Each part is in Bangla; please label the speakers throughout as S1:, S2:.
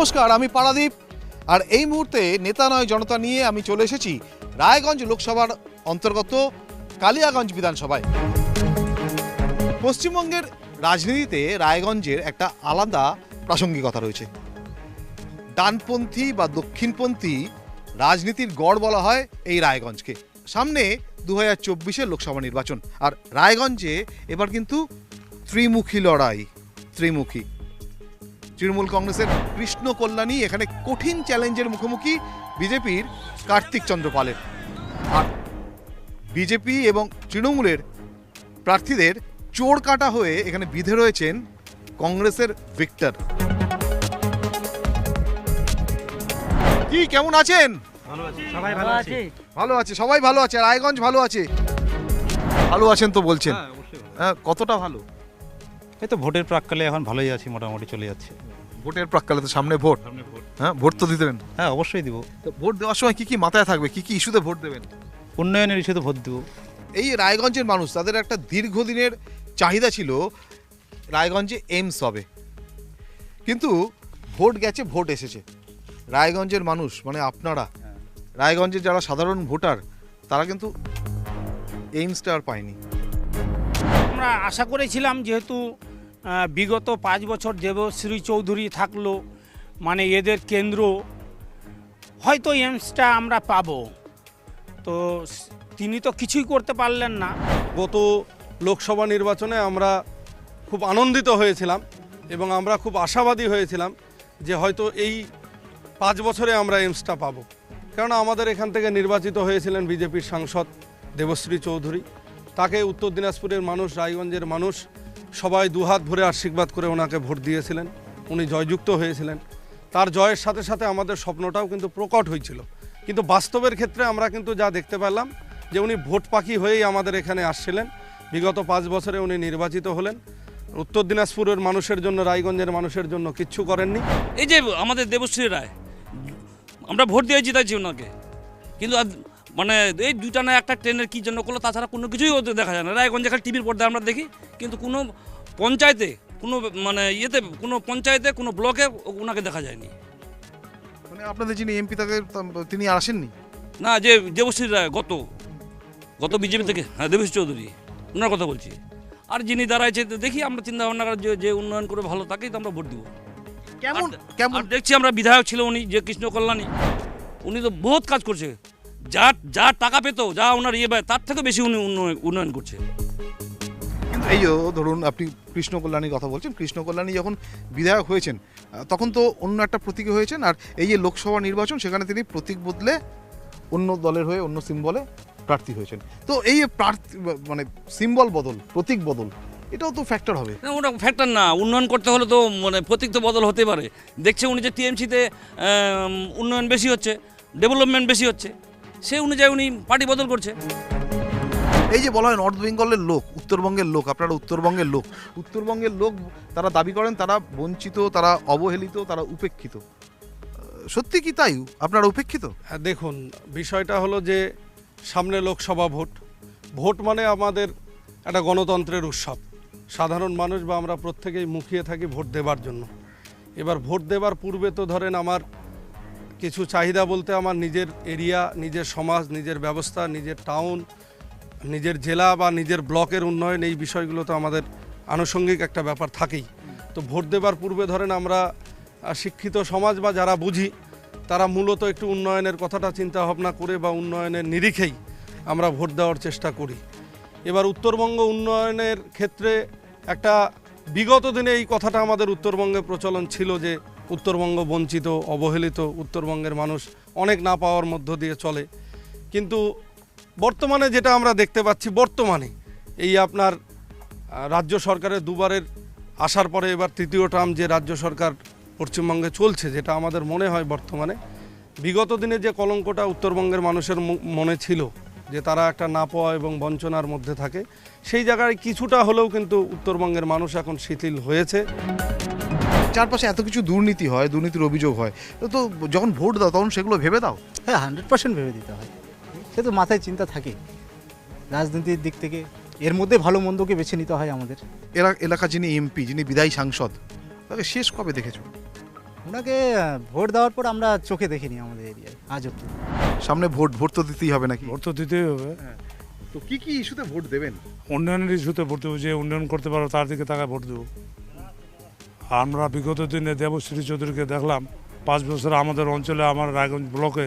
S1: নমস্কার, আমি পারাদীপ। আর এই মুহূর্তে নেতা নয়, জনতা নিয়ে আমি চলে এসেছি রায়গঞ্জ লোকসভার অন্তর্গত কালিয়াগঞ্জ বিধানসভায়। পশ্চিমবঙ্গের রাজনীতিতে রায়গঞ্জের একটা আলাদা প্রাসঙ্গিকতা রয়েছে। ডানপন্থী বা দক্ষিণপন্থী রাজনীতির গড় বলা হয় এই রায়গঞ্জকে। সামনে দু হাজার লোকসভা নির্বাচন। আর রায়গঞ্জে এবার কিন্তু ত্রিমুখী লড়াই, ত্রিমুখী। তৃণমূল কংগ্রেসের কৃষ্ণ কল্যাণী এখানে কঠিন চ্যালেঞ্জের মুখোমুখি বিজেপির কার্তিক চন্দ্র পালের। আর বিজেপি এবং তৃণমূলের প্রার্থীদের চোর কাটা হয়ে এখানে বিধে রয়েছেন কংগ্রেসের ভিক্টর। কি কেমন আছেন?
S2: ভালো আছি। সবাই ভালো আছি?
S1: ভালো আছে সবাই ভালো আছে রায়গঞ্জ ভালো আছে? ভালো আছেন তো বলছেন।
S2: হ্যাঁ
S1: হ্যাঁ, কতটা ভালো?
S2: এই তো ভোটের প্রাককালে এখন ভালোই আছি মোটামুটি চলে যাচ্ছে।
S1: ভোটের প্রাককালে তো সামনে ভোট। হ্যাঁ ভোট তো দিতে দেবেন।
S2: হ্যাঁ অবশ্যই দিব।
S1: তো ভোট দেওয়ার সময় কি কি মাথায় থাকবে? কি কি ইস্যুতে ভোট দেবেন?
S2: উন্নয়নের ইস্যুতে ভোট দিব।
S1: এই রায়গঞ্জের মানুষ তাদের একটা দীর্ঘদিনের চাহিদা ছিল রায়গঞ্জে এইমস হবে। কিন্তু ভোট গেছে ভোট এসেছে। রায়গঞ্জের মানুষ মানে আপনারা রায়গঞ্জের যারা সাধারণ ভোটার তারা কিন্তু এইমসটা আর পায়নি।
S3: আমরা আশা করেছিলাম যেহেতু বিগত পাঁচ বছর দেবশ্রী চৌধুরী থাকল মানে এদের কেন্দ্র, হয়তো এমসটা আমরা পাব। তো তিনি তো কিছুই করতে পারলেন না।
S4: গত লোকসভা নির্বাচনে আমরা খুব আনন্দিত হয়েছিলাম এবং আমরা খুব আশাবাদী হয়েছিলাম যে হয়তো এই পাঁচ বছরে আমরা এমসটা পাবো। কেননা আমাদের এখান থেকে নির্বাচিত হয়েছিলেন বিজেপির সাংসদ দেবশ্রী চৌধুরী। তাকে উত্তর দিনাজপুরের মানুষ, রায়গঞ্জের মানুষ সবাই দুহাত ভরে আশীর্বাদ করে ওনাকে ভোট দিয়েছিলেন। উনি জয়যুক্ত হয়েছিলেন। তার জয়ের সাথে সাথে আমাদের স্বপ্নটাও কিন্তু প্রকট হয়েছিল। কিন্তু বাস্তবের ক্ষেত্রে আমরা কিন্তু যা দেখতে পেলাম, যে উনি ভোট পাখি হয়েই আমাদের এখানে আসছিলেন। বিগত পাঁচ বছরে উনি নির্বাচিত হলেন। উত্তর দিনাজপুরের মানুষের জন্য, রায়গঞ্জের মানুষের জন্য কিচ্ছু করেননি।
S5: এই যে আমাদের দেবশ্রী রায়, আমরা ভোট দিয়ে জিতাইছি ওনাকে কিন্তু মানে এই দুইটা না একটা ট্রেনের কী জন্য করল তাছাড়া কোনো কিছুই ওদের দেখা যায় না। রায়গঞ্জে খালি টিভির পর্দায় আমরা দেখি কিন্তু কোনো পঞ্চায়েতে কোনো মানে ইয়েতে কোনো পঞ্চায়েতে কোনো ব্লকে ওনাকে দেখা যায়নি।
S1: মানে আপনাদের যিনি এমপি তাকে তিনি আসেননি?
S5: না যে দেবশ্রী রায় গত গত বিজেপি থেকে হ্যাঁ দেবশ্রী চৌধুরী ওনার কথা বলছি। আর যিনি দাঁড়াইছে দেখি আমরা চিন্তা ভাবনা করে যে যে উন্নয়ন করে ভালো তাকেই তো আমরা ভোট দিব।
S1: কেমন? কেমন
S5: দেখছি আমরা বিধায়ক ছিল উনি যে কৃষ্ণ কল্যাণী উনি তো বহুত কাজ করছে। যা যা টাকা পেতো যা ওনার ইয়ে ব্যয় তার থেকে বেশি উনি উন্নয়ন উন্নয়ন করছে।
S1: এই যে ধরুন আপনি কৃষ্ণ কল্যাণীর কথা বলছেন কৃষ্ণ কল্যাণী যখন বিধায়ক হয়েছেন তখন তো অন্য একটা প্রতীকে হয়েছেন আর এই যে লোকসভা নির্বাচন সেখানে তিনি প্রতীক বদলে অন্য দলের হয়ে অন্য সিম্বলে প্রার্থী হয়েছেন। তো এই যে প্রার্থী মানে সিম্বল বদল প্রতীক বদল এটাও তো ফ্যাক্টর হবে।
S5: না, ওটা ফ্যাক্টর না উন্নয়ন করতে হলে তো মানে প্রতীক তো বদল হতে পারে। দেখছে উনি যে টিএমসিতে উন্নয়ন বেশি হচ্ছে ডেভেলপমেন্ট বেশি হচ্ছে। সেই অনুযায়ী উনি পার্টি বদল করছে।
S1: এই যে বলা হয় নর্থ বেঙ্গলের লোক উত্তরবঙ্গের লোক আপনারা উত্তরবঙ্গের লোক উত্তরবঙ্গের লোক তারা দাবি করেন তারা বঞ্চিত তারা অবহেলিত তারা উপেক্ষিত। সত্যি কি তাই? আপনারা উপেক্ষিত?
S4: হ্যাঁ, দেখুন বিষয়টা হলো যে সামনে লোকসভা ভোট। ভোট মানে আমাদের একটা গণতন্ত্রের উৎসব। সাধারণ মানুষ বা আমরা প্রত্যেকেই মুখিয়ে থাকি ভোট দেবার জন্য। এবার ভোট দেবার পূর্বে তো ধরেন আমার কিছু চাহিদা বলতে আমার নিজের এরিয়া, নিজের সমাজ, নিজের ব্যবস্থা, নিজের টাউন, নিজের জেলা বা নিজের ব্লকের উন্নয়ন এই বিষয়গুলো তো আমাদের আনুষঙ্গিক একটা ব্যাপার থাকেই। তো ভোট দেবার পূর্বে ধরেন আমরা শিক্ষিত সমাজ বা যারা বুঝি, তারা মূলত একটু উন্নয়নের কথাটা চিন্তা ভাবনা করে বা উন্নয়নের নিরিখেই আমরা ভোট দেওয়ার চেষ্টা করি। এবার উত্তরবঙ্গ উন্নয়নের ক্ষেত্রে একটা বিগত দিনে এই কথাটা আমাদের উত্তরবঙ্গে প্রচলন ছিল যে উত্তরবঙ্গ বঞ্চিত, অবহেলিত উত্তরবঙ্গের মানুষ অনেক না পাওয়ার মধ্য দিয়ে চলে। কিন্তু বর্তমানে যেটা আমরা দেখতে পাচ্ছি, বর্তমানে এই আপনার রাজ্য সরকারের দুবারের আসার পরে এবার তৃতীয় টার্ম যে রাজ্য সরকার পশ্চিমবঙ্গে চলছে, যেটা আমাদের মনে হয় বর্তমানে, বিগত দিনে যে কলঙ্কটা উত্তরবঙ্গের মানুষের মনে ছিল, যে তারা একটা না পাওয়া এবং বঞ্চনার মধ্যে থাকে, সেই জায়গায় কিছুটা হলেও কিন্তু উত্তরবঙ্গের মানুষ এখন শিথিল হয়েছে।
S1: চারপাশে এত কিছু দুর্নীতি হয় দুর্নীতির অভিযোগ হয় তো তো যখন ভোট দাও তখন সেগুলো ভেবে দাও?
S6: হ্যাঁ হান্ড্রেড পার্সেন্ট ভেবে দিতে হয়। সে তো মাথায় চিন্তা থাকে। রাজনীতির দিক থেকে এর মধ্যে ভালো মন্দকে বেছে নিতে হয় আমাদের।
S1: এরা এলাকা যিনি এমপি যিনি বিদায়ী সাংসদ তাকে শেষ কবে দেখেছ?
S6: ওনাকে ভোট দেওয়ার পর আমরা চোখে দেখিনি আমাদের এরিয়ায় আজ অব্দি
S1: সামনে ভোট ভোট তো দিতেই হবে নাকি?
S7: ভোট তো দিতেই হবে।
S1: তো কি কি ইস্যুতে ভোট দেবেন?
S7: উন্নয়নের ইস্যুতে ভোট দেবো যে উন্নয়ন করতে পারো তার দিকে তাকায় ভোট দেবো। আমরা বিগত দিনে দেবশ্রী চৌধুরীকে দেখলাম। পাঁচ বছর আমাদের অঞ্চলে আমার রায়গঞ্জ ব্লকে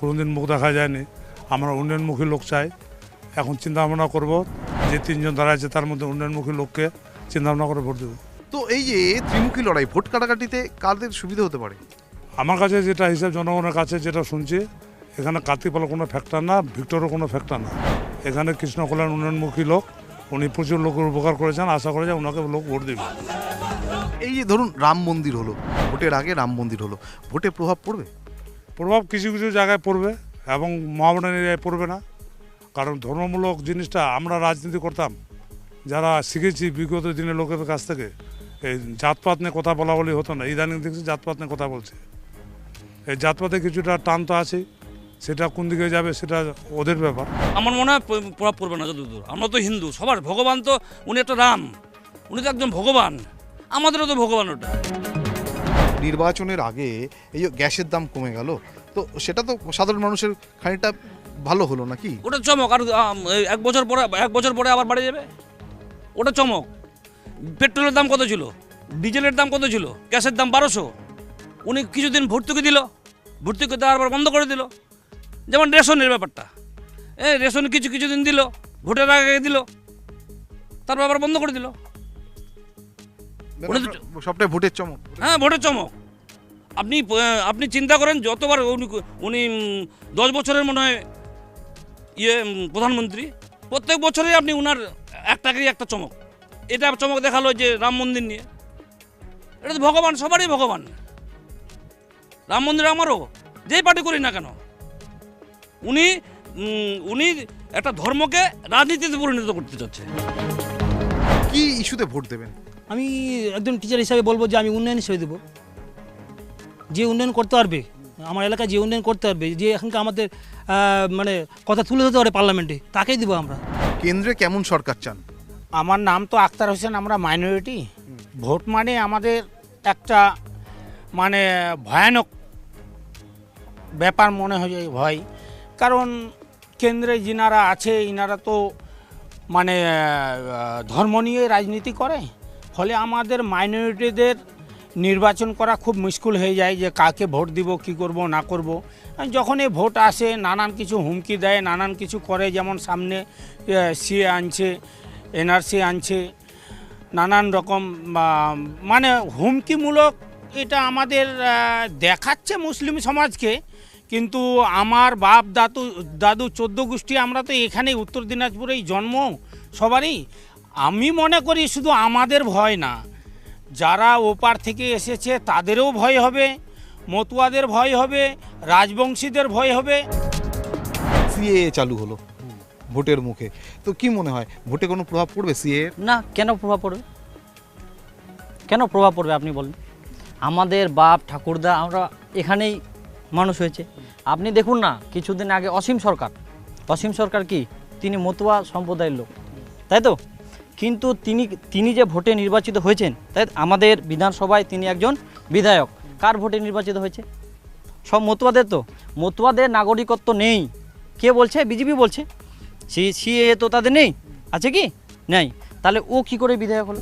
S7: কোনোদিন মুখ দেখা যায়নি। আমরা উন্নয়নমুখী লোক চাই। এখন চিন্তা ভাবনা করব যে তিনজন দাঁড়াচ্ছে তার মধ্যে উন্নয়নমুখী লোককে চিন্তা ভাবনা করে ভোট দেবো।
S1: তো এই যে ত্রিমুখী লড়াই ভোট কাটাকাটিতে কাদের সুবিধা হতে পারে?
S7: আমার কাছে যেটা হিসাব জনগণের কাছে যেটা শুনছি এখানে কার্তিকপালা কোনো ফ্যাক্টর না ভিক্টরও কোনো ফ্যাক্টর না। এখানে কৃষ্ণ কল্যাণ উন্নয়নমুখী লোক উনি প্রচুর লোকের উপকার করেছেন আশা করে যে ওনাকে লোক ভোট দেবে।
S1: এই যে ধরুন রাম মন্দির হলো ভোটের আগে রাম মন্দির হলো ভোটে প্রভাব পড়বে?
S7: প্রভাব কিছু কিছু জায়গায় পড়বে এবং মহামডান এরিয়ায় পড়বে না। কারণ ধর্মমূলক জিনিসটা আমরা রাজনীতি করতাম যারা শিখেছি বিগত দিনের লোকের কাছ থেকে এই জাতপাত নিয়ে কথা বলা বলি হতো না ইদানিং দেখছি জাতপাত নিয়ে কথা বলছে। এই জাতপাতে কিছুটা টান তো আছে সেটা কোন দিকে যাবে সেটা ওদের ব্যাপার।
S5: আমার মনে হয় প্রভাব পড়বে না যতদূর। আমরা তো হিন্দু সবার ভগবান তো উনি একটা রাম। উনি তো একজন ভগবান। আমাদেরও তো ভগবান ওটা।
S1: নির্বাচনের আগে এই যে গ্যাসের দাম কমে গেল তো সেটা তো সাধারণ মানুষের খানিকটা ভালো হলো নাকি?
S5: ওটা চমক। আর এক বছর পরে এক বছর পরে আবার বাড়ে যাবে? ওটা চমক। পেট্রোলের দাম কত ছিল? ডিজেলের দাম কত ছিল? গ্যাসের দাম বারোশো। উনি কিছুদিন ভর্তুকি দিল। ভর্তুকি দেওয়ার পর বন্ধ করে দিল। যেমন রেশনের ব্যাপারটা। এ রেশন কিছু কিছু দিন দিল ভোটের আগে দিল তারপর আবার বন্ধ করে দিল।
S1: সবটাই ভোটের চমক।
S5: হ্যাঁ ভোটের চমক। আপনি আপনি চিন্তা করেন যতবার উনি উনি দশ বছরের মনে হয় ইয়ে প্রধানমন্ত্রী প্রত্যেক বছরই আপনি উনার একটাকেই একটা চমক। এটা চমক দেখাল যে রাম মন্দির নিয়ে। এটা তো ভগবান সবারই ভগবান। রাম মন্দির আমারও যেই পার্টি করি না কেন। উনি উনি একটা ধর্মকে রাজনীতিতে পরিণত করতে চাচ্ছে।
S1: কি ইস্যুতে ভোট দেবেন?
S8: আমি একজন টিচার হিসাবে বলব যে আমি উন্নয়ন হিসেবে দেবো। যে উন্নয়ন করতে পারবে আমার এলাকায় যে উন্নয়ন করতে পারবে যে এখানকার আমাদের মানে কথা তুলে ধরতে পারে পার্লামেন্টে তাকেই দেবো আমরা।
S1: কেন্দ্রে কেমন সরকার চান?
S3: আমার নাম তো আক্তার হোসেন আমরা মাইনরিটি ভোট মানে আমাদের একটা মানে ভয়ানক ব্যাপার মনে হয় ভয়। কারণ কেন্দ্রে যিনারা আছে, ইনারা তো মানে ধর্ম নিয়ে রাজনীতি করে। ফলে আমাদের মাইনরিটিদের নির্বাচন করা খুব মুশকিল হয়ে যায় যে কাকে ভোট দিব, কি করব, না করব। যখন এই ভোট আসে, নানান কিছু হুমকি দেয়, নানান কিছু করে, যেমন সামনে সিএ আনছে, এনআরসি আনছে, নানান রকম মানে হুমকিমূলক এটা আমাদের দেখাচ্ছে মুসলিম সমাজকে। কিন্তু আমার বাপ দাদু দাদু চোদ্দ গোষ্ঠী আমরা তো এখানেই উত্তর দিনাজপুরেই জন্ম সবারই। আমি মনে করি শুধু আমাদের ভয় না যারা ওপার থেকে এসেছে তাদেরও ভয় হবে মতুয়াদের ভয় হবে রাজবংশীদের ভয় হবে।
S1: সিএ চালু হলো ভোটের মুখে। তো কি মনে হয় ভোটে কোনো প্রভাব পড়বে সিএ
S9: না কেন প্রভাব পড়বে? কেন প্রভাব পড়বে আপনি বলেন? আমাদের বাপ ঠাকুরদা আমরা এখানেই মানুষ হয়েছে। আপনি দেখুন না কিছুদিন আগে অসীম সরকার। অসীম সরকার কি? তিনি মতুয়া সম্প্রদায়ের লোক। তাই তো? কিন্তু তিনি তিনি যে ভোটে নির্বাচিত হয়েছেন তাই আমাদের বিধানসভায় তিনি একজন বিধায়ক। কার ভোটে নির্বাচিত হয়েছে? সব মতুয়াদের তো। মতুয়াদের নাগরিকত্ব নেই। কে বলছে? বিজেপি বলছে। সি সিএ তো তাদের নেই। আছে কি? নেই। তাহলে ও কি করে বিধায়ক হলো?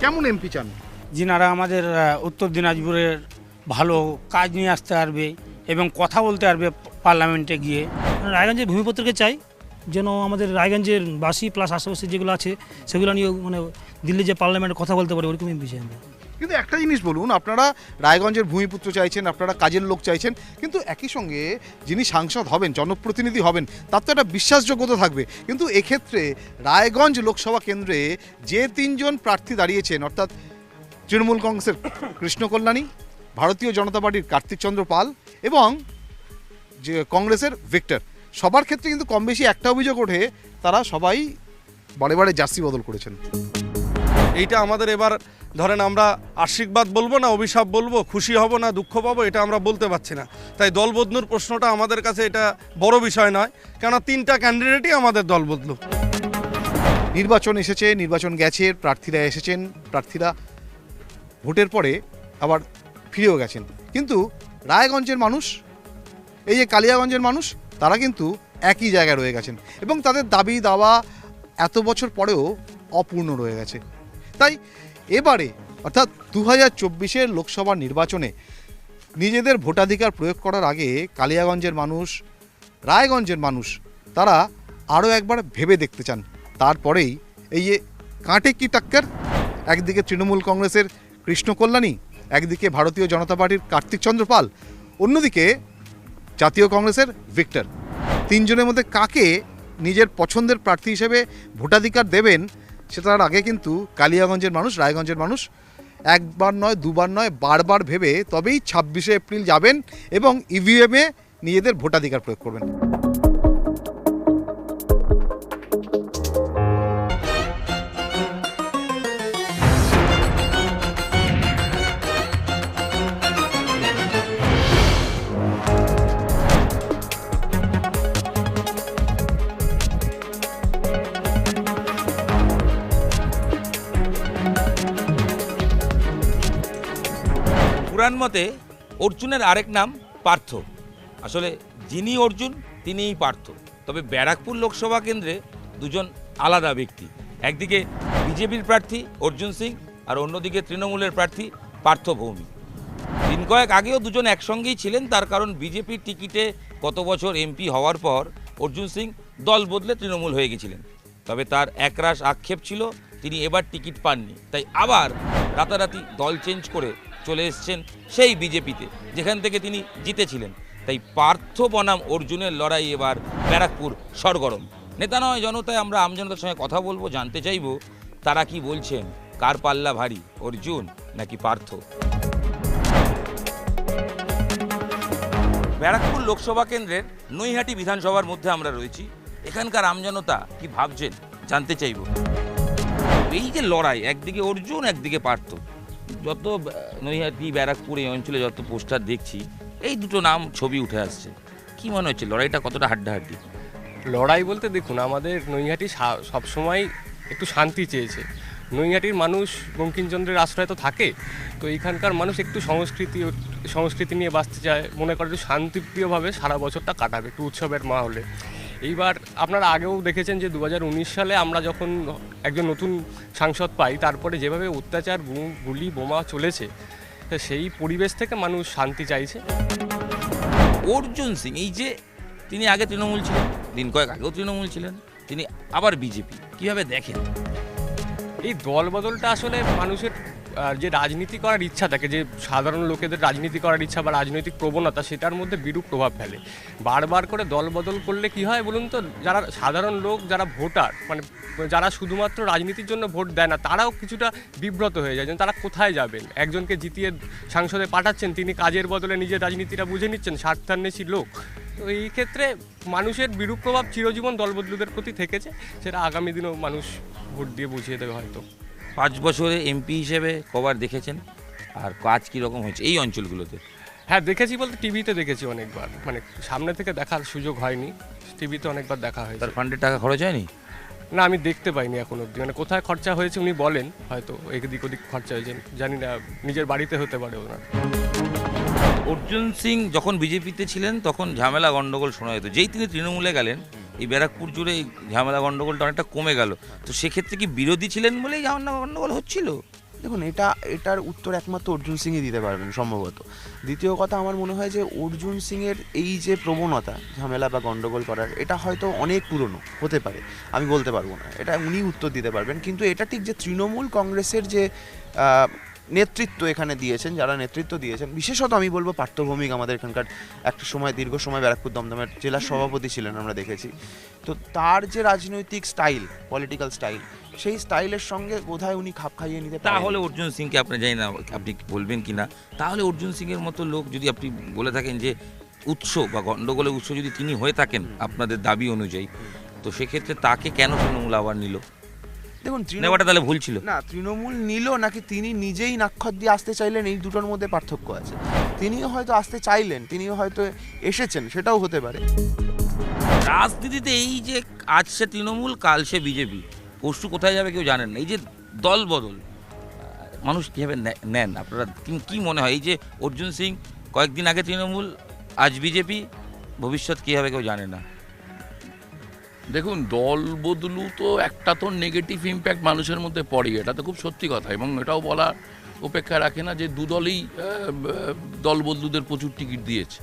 S1: কেমন এমপি চান?
S3: যিনারা আমাদের উত্তর দিনাজপুরের ভালো কাজ নিয়ে আসতে পারবে এবং কথা বলতে পারবে পার্লামেন্টে গিয়ে।
S8: রায়গঞ্জের ভূমিপত্রকে চাই যেন আমাদের রায়গঞ্জের বাসি প্লাস আশেপাশে যেগুলো আছে সেগুলো নিয়ে মানে দিল্লি যে পার্লামেন্টে কথা বলতে পারে ওরকমই বিষয় আমরা
S1: কিন্তু একটা জিনিস বলুন আপনারা রায়গঞ্জের ভূমিপুত্র চাইছেন আপনারা কাজের লোক চাইছেন কিন্তু একই সঙ্গে যিনি সাংসদ হবেন জনপ্রতিনিধি হবেন তার তো একটা বিশ্বাসযোগ্যতা থাকবে। কিন্তু এক্ষেত্রে রায়গঞ্জ লোকসভা কেন্দ্রে যে তিনজন প্রার্থী দাঁড়িয়েছেন অর্থাৎ তৃণমূল কংগ্রেসের কৃষ্ণ কল্যাণী ভারতীয় জনতা পার্টির কার্তিক চন্দ্র পাল এবং যে কংগ্রেসের ভিক্টর। সবার ক্ষেত্রে কিন্তু কম বেশি একটা অভিযোগ ওঠে তারা সবাই বারে বারে জার্সি বদল করেছেন।
S4: এইটা আমাদের এবার ধরেন আমরা আশীর্বাদ বলব না অভিশাপ বলব খুশি হব না দুঃখ পাবো এটা আমরা বলতে পারছি না। তাই দল বদলুর প্রশ্নটা আমাদের কাছে এটা বড় বিষয় নয় কেননা তিনটা ক্যান্ডিডেটই আমাদের দল বদলু।
S1: নির্বাচন এসেছে নির্বাচন গেছে প্রার্থীরা এসেছেন প্রার্থীরা ভোটের পরে আবার ফিরেও গেছেন। কিন্তু রায়গঞ্জের মানুষ, এই যে কালিয়াগঞ্জের মানুষ, তারা কিন্তু একই জায়গায় রয়ে গেছেন এবং তাদের দাবি দাওয়া এত বছর পরেও অপূর্ণ রয়ে গেছে। তাই এবারে, অর্থাৎ দু হাজার চব্বিশের লোকসভা নির্বাচনে নিজেদের ভোটাধিকার প্রয়োগ করার আগে কালিয়াগঞ্জের মানুষ, রায়গঞ্জের মানুষ, তারা আরও একবার ভেবে দেখতে চান। তারপরেই এই যে কাঁটে কি টাক্কর, একদিকে তৃণমূল কংগ্রেসের কৃষ্ণ কল্যাণী একদিকে ভারতীয় জনতা পার্টির কার্তিক চন্দ্র পাল, অন্যদিকে জাতীয় কংগ্রেসের ভিক্টর। তিনজনের মধ্যে কাকে নিজের পছন্দের প্রার্থী হিসেবে ভোটাধিকার দেবেন সেটার আগে কিন্তু কালিয়াগঞ্জের মানুষ, রায়গঞ্জের মানুষ একবার নয়, দুবার নয়, বারবার ভেবে তবেই ছাব্বিশে এপ্রিল যাবেন এবং ইভিএমে নিজেদের ভোটাধিকার প্রয়োগ করবেন।
S10: পুরাণ মতে অর্জুনের আরেক নাম পার্থ। আসলে যিনি অর্জুন, তিনিই পার্থ। তবে ব্যারাকপুর লোকসভা কেন্দ্রে দুজন আলাদা ব্যক্তি। একদিকে বিজেপির প্রার্থী অর্জুন সিং আর অন্যদিকে তৃণমূলের প্রার্থী পার্থ ভৌমিক। দিন কয়েক আগেও দুজন একসঙ্গেই ছিলেন, তার কারণ বিজেপির টিকিটে গত বছর এমপি হওয়ার পর অর্জুন সিং দল বদলে তৃণমূল হয়ে গেছিলেন। তবে তার একরাশ আক্ষেপ ছিল, তিনি এবার টিকিট পাননি। তাই আবার রাতারাতি দল চেঞ্জ করে চলে এসছেন সেই বিজেপিতে, যেখান থেকে তিনি জিতেছিলেন। তাই পার্থ বনাম অর্জুনের লড়াই এবার ব্যারাকপুর সরগরম। নেতা নয়, জনতায় আমরা আমজনতার সঙ্গে কথা বলব, জানতে চাইব তারা কি বলছেন, কার পাল্লা ভারী, অর্জুন নাকি পার্থ? ব্যারাকপুর লোকসভা কেন্দ্রের নৈহাটি বিধানসভার মধ্যে আমরা রয়েছি। এখানকার আমজনতা কি ভাবছেন, জানতে চাইব। এই যে লড়াই, একদিকে অর্জুন, একদিকে পার্থ। যত নৈহাটি, ব্যারাকপুর এই অঞ্চলে যত পোস্টার দেখছি, এই দুটো নাম ছবি উঠে আসছে। কি মনে হচ্ছে, লড়াইটা কতটা হাড্ডাহাড্ডি?
S11: লড়াই বলতে দেখুন, আমাদের নৈহাটি সবসময় একটু শান্তি চেয়েছে। নৈহাটির মানুষ বঙ্কিমচন্দ্রের আশ্রয় তো থাকে, তো এখানকার মানুষ একটু সংস্কৃতি সংস্কৃতি নিয়ে বাঁচতে চায়, মনে করে একটু শান্তিপ্রিয়ভাবে সারা বছরটা কাটাবে, একটু উৎসবের মাহলে এইবার আপনারা আগেও দেখেছেন যে দু হাজার উনিশ সালে আমরা যখন একজন নতুন সাংসদ পাই তারপরে যেভাবে অত্যাচার গুলি বোমা চলেছে তো সেই পরিবেশ থেকে মানুষ শান্তি চাইছে।
S10: অর্জুন সিং এই যে তিনি আগে তৃণমূল ছিলেন দিন কয়েক আগেও তৃণমূল ছিলেন তিনি আবার বিজেপি কীভাবে দেখেন?
S11: এই দল বদলটা আসলে মানুষের যে রাজনীতি করার ইচ্ছা থাকে, যে সাধারণ লোকেদের রাজনীতি করার ইচ্ছা বা রাজনৈতিক প্রবণতা, সেটার মধ্যে বিরূপ প্রভাব ফেলে। বারবার করে দল বদল করলে কি হয় বলুন তো, যারা সাধারণ লোক, যারা ভোটার মানে যারা শুধুমাত্র রাজনীতির জন্য ভোট দেয় না, তারাও কিছুটা বিব্রত হয়ে যায়। তারা কোথায় যাবেন? একজনকে জিতিয়ে সাংসদে পাঠাচ্ছেন, তিনি কাজের বদলে নিজের রাজনীতিটা বুঝে নিচ্ছেন, স্বার্থান্বেষী লোক। তো এই ক্ষেত্রে মানুষের বিরূপ প্রভাব চিরজীবন দলবদলুদের প্রতি থেকেছে, সেটা আগামী দিনেও মানুষ ভোট দিয়ে বুঝিয়ে দেবে হয়তো।
S10: পাঁচ বছরে এমপি হিসেবে কবার দেখেছেন। আর কাজ কীরকম হয়েছে এই অঞ্চলগুলোতে?
S11: হ্যাঁ দেখেছি বলতে টিভিতে দেখেছি অনেকবার। মানে সামনে থেকে দেখার সুযোগ হয়নি। টিভিতে অনেকবার দেখা হয়েছে।
S10: তার ফান্ডের টাকা খরচ হয়নি?
S11: না আমি দেখতে পাইনি এখন অবধি। মানে কোথায় খরচা হয়েছে উনি বলেন হয়তো এদিক ওদিক খরচা হয়েছে। জানি না নিজের বাড়িতে হতে পারে ওনার।
S10: অর্জুন সিং যখন বিজেপিতে ছিলেন তখন ঝামেলা গন্ডগোল শোনা যেত। যেই তিনি তৃণমূলে গেলেন এই ব্যারাকপুর জুড়ে এই ঝামেলা গন্ডগোলটা অনেকটা কমে গেল। তো সেক্ষেত্রে কি বিরোধী ছিলেন বলেই ঝামেলা গন্ডগোল হচ্ছিল?
S12: দেখুন, এটা, এটার উত্তর একমাত্র অর্জুন সিংই দিতে পারবেন সম্ভবত। দ্বিতীয় কথা, আমার মনে হয় যে অর্জুন সিংয়ের এই যে প্রবণতা, ঝামেলা বা গন্ডগোল করার, এটা হয়তো অনেক পুরনো, হতে পারে, আমি বলতে পারব না। এটা উনি উত্তর দিতে পারবেন, কিন্তু এটা ঠিক যে তৃণমূল কংগ্রেসের যে নেতৃত্ব এখানে দিয়েছেন যারা নেতৃত্ব দিয়েছেন। বিশেষত আমি বলব পার্থভৌমিক আমাদের এখানকার একটা সময় দীর্ঘ সময় ব্যারাকপুর দমদমের জেলার সভাপতি ছিলেন আমরা দেখেছি। তো তার যে রাজনৈতিক স্টাইল পলিটিক্যাল স্টাইল সেই স্টাইলের সঙ্গে বোধহয় উনি খাপ খাইয়ে নিতে
S10: তাহলে অর্জুন সিংকে আপনি জানি না আপনি বলবেন কি না। তাহলে অর্জুন সিংয়ের মতো লোক যদি আপনি বলে থাকেন যে উৎস বা গণ্ডগোলের উৎস যদি তিনি হয়ে থাকেন আপনাদের দাবি অনুযায়ী তো সেক্ষেত্রে তাকে কেন তৃণমূল আবার নিল?
S12: দেখুন
S10: নেওয়াটা তাহলে ভুল ছিল।
S12: না তৃণমূল নিল নাকি তিনি নিজেই নাক্ষর দিয়ে আসতে চাইলেন এই দুটোর মধ্যে পার্থক্য আছে। তিনিও হয়তো আসতে চাইলেন তিনিও হয়তো এসেছেন সেটাও হতে পারে।
S10: রাজনীতিতে এই যে আজ সে তৃণমূল কাল সে বিজেপি পরশু কোথায় যাবে কেউ জানেন না। এই যে দল বদল মানুষ কীভাবে নেন? আপনারা কি মনে হয়? এই যে অর্জুন সিং কয়েকদিন আগে তৃণমূল আজ বিজেপি ভবিষ্যৎ কী হবে কেউ জানে না।
S13: দেখুন দল বদলু তো একটা তো নেগেটিভ ইম্প্যাক্ট মানুষের মধ্যে পড়ে এটা তো খুব সত্যি কথা। এবং এটাও বলা অপেক্ষা রাখে না যে দু দলই আহ, দল বদলুদের প্রচুর টিকিট দিয়েছে।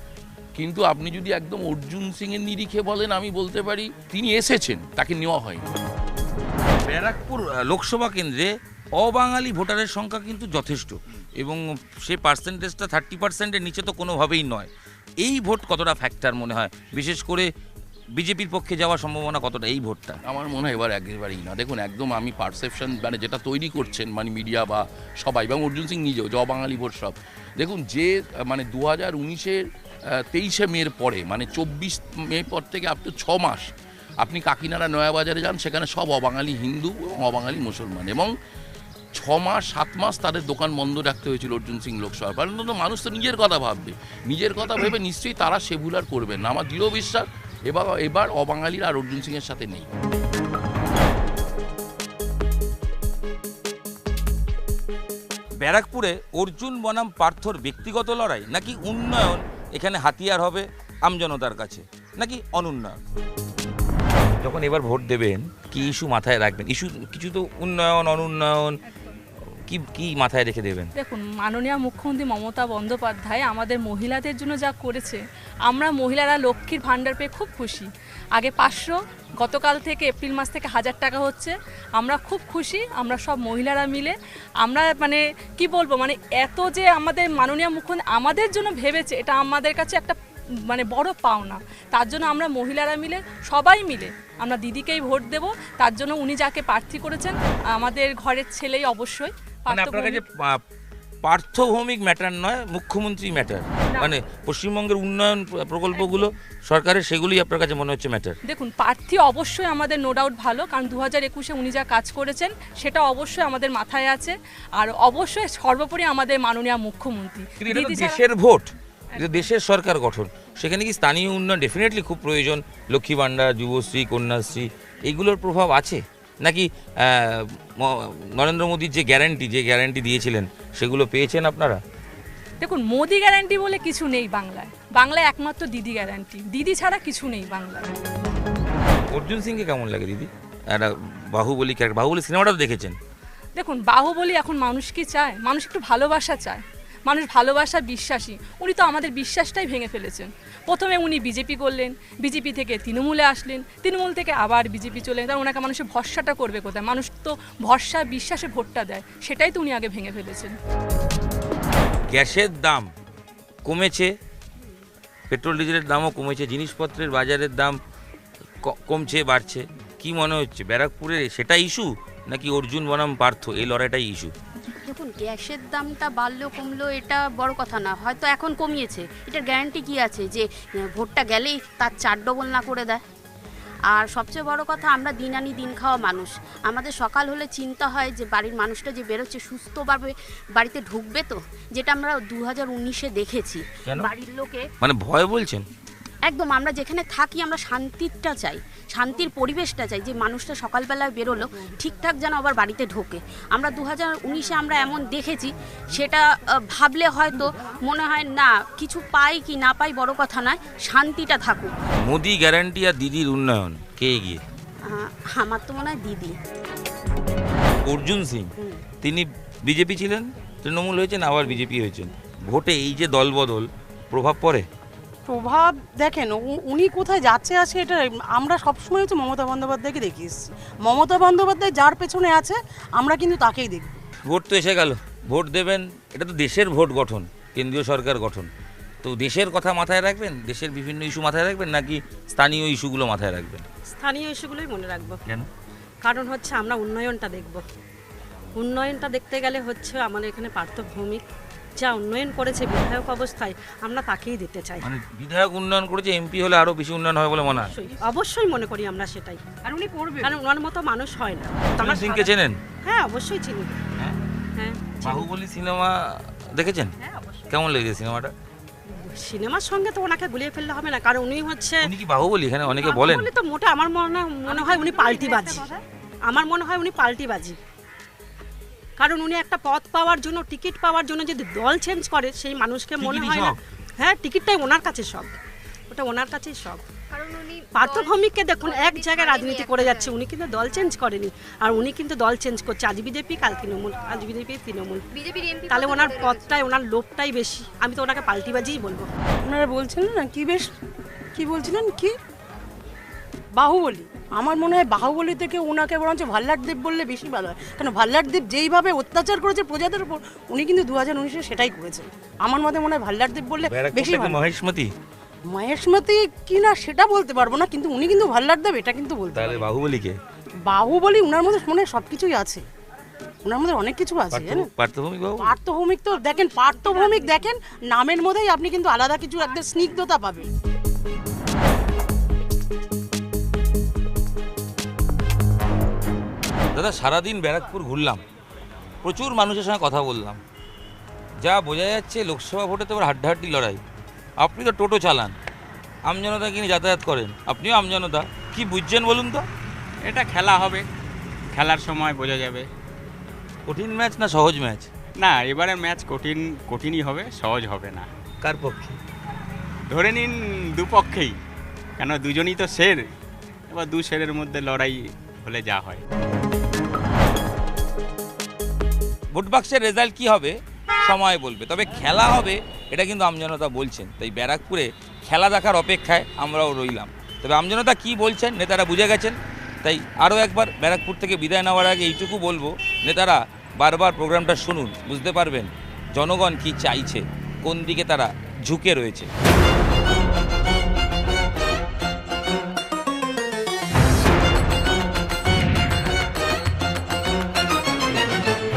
S13: কিন্তু আপনি যদি একদম অর্জুন সিংয়ের নিরিখে বলেন আমি বলতে পারি তিনি এসেছেন তাকে নেওয়া হয়নি।
S10: ব্যারাকপুর লোকসভা কেন্দ্রে অবাঙালি ভোটারের সংখ্যা কিন্তু যথেষ্ট। এবং সে পার্সেন্টেজটা থার্টি পার্সেন্টের নিচে তো কোনোভাবেই নয়। এই ভোট কতটা ফ্যাক্টর মনে হয়? বিশেষ করে বিজেপির পক্ষে যাওয়ার সম্ভাবনা কতটা এই ভোটটা?
S13: আমার মনে হয় এবার একেবারেই না। দেখুন, একদম আমি পারসেপশন মানে যেটা তৈরি করছেন মানে মিডিয়া বা সবাই এবং অর্জুন সিং নিজেও জ বাঙালি ভোট সব। দেখুন, যে মানে দু হাজার উনিশের তেইশে মের পরে মানে চব্বিশ মে পর থেকে আপ টু ছ মাস, আপনি কাকিনাড়া নয়াবাজারে যান, সেখানে সব অবাঙালি হিন্দু অবাঙালি মুসলমান এবং ছ মাস, সাত মাস তাদের দোকান বন্ধ রাখতে হয়েছিল অর্জুন সিং লোকসভা কারণ মানুষ তো নিজের কথা ভাববে। নিজের কথা ভেবে নিশ্চয়ই তারা সে ভুল আর করবেন না। আমার দৃঢ় বিশ্বাস এবার এবার অবাঙালিরা আর অর্জুন সিংয়ের সাথে নেই।
S10: ব্যারাকপুরে অর্জুন বনাম পার্থর ব্যক্তিগত লড়াই নাকি উন্নয়ন? এখানে হাতিয়ার হবে আমজনতার কাছে নাকি অনুন্নয়ন? যখন এবার ভোট দেবেন কি ইস্যু মাথায় রাখবেন? ইস্যু কিছু তো উন্নয়ন অনুন্নয়ন কি কি মাথায় রেখে দেবেন?
S14: দেখুন, মাননীয় মুখ্যমন্ত্রী মমতা বন্দ্যোপাধ্যায় আমাদের মহিলাদের জন্য যা করেছে, আমরা মহিলারা লক্ষ্মীর ভাণ্ডার পেয়ে খুব খুশি। আগে পাঁচশো, গতকাল থেকে এপ্রিল মাস থেকে হাজার টাকা হচ্ছে। আমরা খুব খুশি, আমরা সব মহিলারা মিলে। আমরা মানে কি বলব মানে এত যে আমাদের মাননীয় মুখ্যমন্ত্রী আমাদের জন্য ভেবেছে, এটা আমাদের কাছে একটা মানে বড় পাওনা। তার জন্য আমরা মহিলারা মিলে সবাই মিলে আমরা দিদিকেই ভোট দেব। তার জন্য উনি যাকে প্রার্থী করেছেন আমাদের ঘরের ছেলেই অবশ্যই
S10: মানে আপনার কাছে পার্থভৌমিক ম্যাটার নয় মুখ্যমন্ত্রী ম্যাটার মানে পশ্চিমবঙ্গের উন্নয়ন প্রকল্পগুলো সরকারের সেগুলোই আপনার কাছে মনে হচ্ছে ম্যাটার
S14: দেখুন প্রার্থী অবশ্যই আমাদের নো ডাউট ভালো কারণ দু হাজার একুশে উনি যা কাজ করেছেন সেটা অবশ্যই আমাদের মাথায় আছে। আর অবশ্যই সর্বোপরি আমাদের মাননীয় মুখ্যমন্ত্রী।
S10: দেশের ভোট। এটা দেশের সরকার গঠন সেখানে কি স্থানীয় উন্নয়ন ডেফিনেটলি খুব প্রয়োজন? লক্ষ্মী ভাণ্ডার যুবশ্রী কন্যাশ্রী এইগুলোর প্রভাব আছে? নাকি নরেন্দ্র মোদীর যে গ্যারান্টি যে গ্যারান্টি দিয়েছিলেন সেগুলো পেয়েছেন আপনারা?
S14: দেখুন মোদি গ্যারান্টি বলে কিছু নেই বাংলায়। বাংলায় একমাত্র দিদি গ্যারান্টি দিদি ছাড়া কিছু নেই বাংলায়।
S10: অর্জুন সিংকে কেমন লাগে দিদি? একটা বাহুবলী ক্যারেক্টার বাহুবলী সিনেমাটাও দেখেছেন।
S14: দেখুন বাহুবলী এখন মানুষ কি চায় মানুষ একটু ভালোবাসা চায়। মানুষ ভালোবাসা বিশ্বাসী। উনি তো আমাদের বিশ্বাসটাই ভেঙে ফেলেছেন। প্রথমে উনি বিজেপি করলেন, বিজেপি থেকে তৃণমূলে আসলেন, তৃণমূল থেকে আবার বিজেপি চলে তার ওনাকে মানুষের ভরসাটা করবে কোথায়? মানুষ তো ভরসা, বিশ্বাসে ভোটটা দেয়। সেটাই তো উনি আগে ভেঙে ফেলেছেন।
S10: গ্যাসের দাম কমেছে, পেট্রোল, ডিজেলের দামও কমেছে, জিনিসপত্রের বাজারের দাম কমছে, বাড়ছে। কি মনে হচ্ছে ব্যারাকপুরে সেটা ইস্যু নাকি অর্জুন বনাম পার্থ? এই লড়াইটাই ইস্যু।
S15: দেখুন গ্যাসের দামটা বাড়লো কমলো এটা বড় কথা না হয়তো এখন কমিয়েছে। এটার গ্যারান্টি কি আছে যে ভোটটা গেলেই তার চার ডবল না করে দেয়? আর সবচেয়ে বড় কথা আমরা দিন আনি দিন খাওয়া মানুষ। আমাদের সকাল হলে চিন্তা হয় যে বাড়ির মানুষটা যে বেরোচ্ছে সুস্থভাবে বাড়িতে ঢুকবে তো? যেটা আমরা দু হাজার উনিশে দেখেছি। বাড়ির লোকে
S10: মানে ভয় বলছেন?
S15: একদম আমরা যেখানে থাকি আমরা শান্তিটা চাই শান্তির পরিবেশটা চাই যে মানুষটা সকালবেলায় বেরোলো ঠিকঠাক যেন আবার বাড়িতে ঢোকে। আমরা দু হাজার উনিশে আমরা এমন দেখেছি সেটা ভাবলে হয়তো মনে হয় না কিছু পাই কি না পাই বড় কথা নয় শান্তিটা থাকুক।
S10: মোদি গ্যারান্টি আর দিদির উন্নয়ন কে এগিয়ে?
S15: আমার তো মনে হয় দিদি।
S10: অর্জুন সিং তিনি বিজেপি ছিলেন তৃণমূল হয়েছেন আবার বিজেপি হয়েছেন। ভোটে এই যে দলবদল প্রভাব পড়ে?
S16: প্রভাব দেখেন উ- উনি কোথায় যাচ্ছে আছে এটা আমরা সবসময় হচ্ছে মমতা বন্দ্যোপাধ্যায়কে দেখে এসেছি। মমতা বন্দ্যোপাধ্যায় যার পেছনে আছে আমরা কিন্তু তাকেই দেখব।
S10: ভোট তো এসে গেল। ভোট দেবেন এটা তো দেশের ভোট গঠন কেন্দ্রীয় সরকার গঠন। তো দেশের কথা মাথায় রাখবেন? দেশের বিভিন্ন ইস্যু মাথায় রাখবেন নাকি স্থানীয় ইস্যুগুলো মাথায় রাখবেন?
S17: স্থানীয় ইস্যুগুলোই মনে রাখব।
S10: কেন?
S17: কারণ হচ্ছে আমরা উন্নয়নটা দেখব। উন্নয়নটা দেখতে গেলে হচ্ছে আমাদের এখানে পার্থভৌমিক যা উন্নয়ন করেছে বিধায়ক অবস্থায় আমরা তাকেই দিতে চাই।
S10: মানে বিধায়ক উন্নয়ন করেছে এমপি হলে আরও বেশি উন্নয়ন হবে বলে মনে হয়।
S17: অবশ্যই মনে করি আমরা সেটাই। আর উনি করবে কারণ ওনার মতো মানুষ হয় না।
S10: অর্জুন সিংকে চেনেন?
S17: হ্যাঁ অবশ্যই চিনি। হ্যাঁ?
S10: বাহুবলী সিনেমা দেখেছেন? কেমন লেগেছে সিনেমাটা?
S17: সিনেমার সঙ্গে তো ওনাকে গুলিয়ে ফেললে হবে না কারণ উনি হচ্ছে
S10: উনি কি বাহুবলী? এখানে অনেকে বলেন।
S17: তো মোটা আমার মনে মনে হয় উনি পাল্টিবাজি। আমার মনে হয় উনি পাল্টিবাজি। কারণ উনি একটা পথ পাওয়ার জন্য টিকিট পাওয়ার জন্য যদি দল চেঞ্জ করে সেই মানুষকে মনে হয় না হ্যাঁ টিকিটটাই ওনার কাছে সব। ওটা ওনার কাছেই সব।
S15: কারণ
S17: পার্থ ভৌমিককে দেখুন এক জায়গায় রাজনীতি করে যাচ্ছে উনি কিন্তু দল চেঞ্জ করেনি। আর উনি কিন্তু দল চেঞ্জ করছে আজ বিজেপি কাল তৃণমূল আজ বিজেপি তৃণমূল। তাহলে ওনার পথটাই ওনার লোভটাই বেশি। আমি তো ওনাকে পাল্টিবাজিই বলব।
S16: ওনারা বলছিলেন না কি বেশ কি বলছিলেন কি? বাহুবলী। আমার মনে হয় বাহুবলী থেকে ওনাকে বরঞ্চ ভাল্লাট দেব বললে বেশি ভালো হয়। কেন ভাল্লাট দেব যেইভাবে অত্যাচার করেছে প্রজাদের উপর উনি কিন্তু দু হাজার উনিশে সেটাই করেছে আমার মতে মনে হয় ভাল্লাট দেব বললে বেশি ভালো
S10: মহেশমতি?
S16: মহেশমতি কি না সেটা বলতে পারব না কিন্তু উনি কিন্তু ভাল্লাট দেব এটা কিন্তু বলতে পারি।
S10: বাহুবলীকে?
S16: বাহুবলী উনার মধ্যে মনে হয় সব কিছুই আছে। ওনার মধ্যে অনেক কিছু আছে
S10: পার্থভৌমিক
S16: তো দেখেন পার্থভৌমিক দেখেন নামের মধ্যেই আপনি কিন্তু আলাদা কিছু একটা স্নিগ্ধতা পাবেন।
S10: দাদা সারাদিন ব্যারাকপুর ঘুরলাম। প্রচুর মানুষের সঙ্গে কথা বললাম। যা বোঝা যাচ্ছে লোকসভা ভোটে তো হাড্ডাহাড্ডি লড়াই। আপনি তো টোটো চালান। আমজনতা কিনে যাতায়াত করেন? আপনিও আমজনতা। কি বুঝছেন বলুন তো?
S18: এটা খেলা হবে। খেলার সময় বোঝা যাবে।
S10: কঠিন ম্যাচ না সহজ ম্যাচ?
S18: না এবারে ম্যাচ কঠিন কঠিনই হবে সহজ হবে না।
S10: কার পক্ষে?
S18: ধরে নিন দুপক্ষেই। কেন দুজনই তো শের এবার দু শেরের মধ্যে লড়াই হলে যা হয়।
S10: ভোট বাক্সের রেজাল্ট কি হবে? সময় বলবে। তবে খেলা হবে, এটা কিন্তু আমজনতা বলছেন। তাই ব্যারাকপুরে খেলা দেখার অপেক্ষায় আমরাও রইলাম। তবে আমজনতা কি বলছেন, নেতারা বুঝে গেছেন। তাই আরও একবার ব্যারাকপুর থেকে বিদায় নেওয়ার আগে এইটুকু বলব, নেতারা বারবার প্রোগ্রামটা শুনুন, বুঝতে পারবেন জনগণ কি চাইছে, কোন দিকে তারা ঝুঁকে রয়েছে।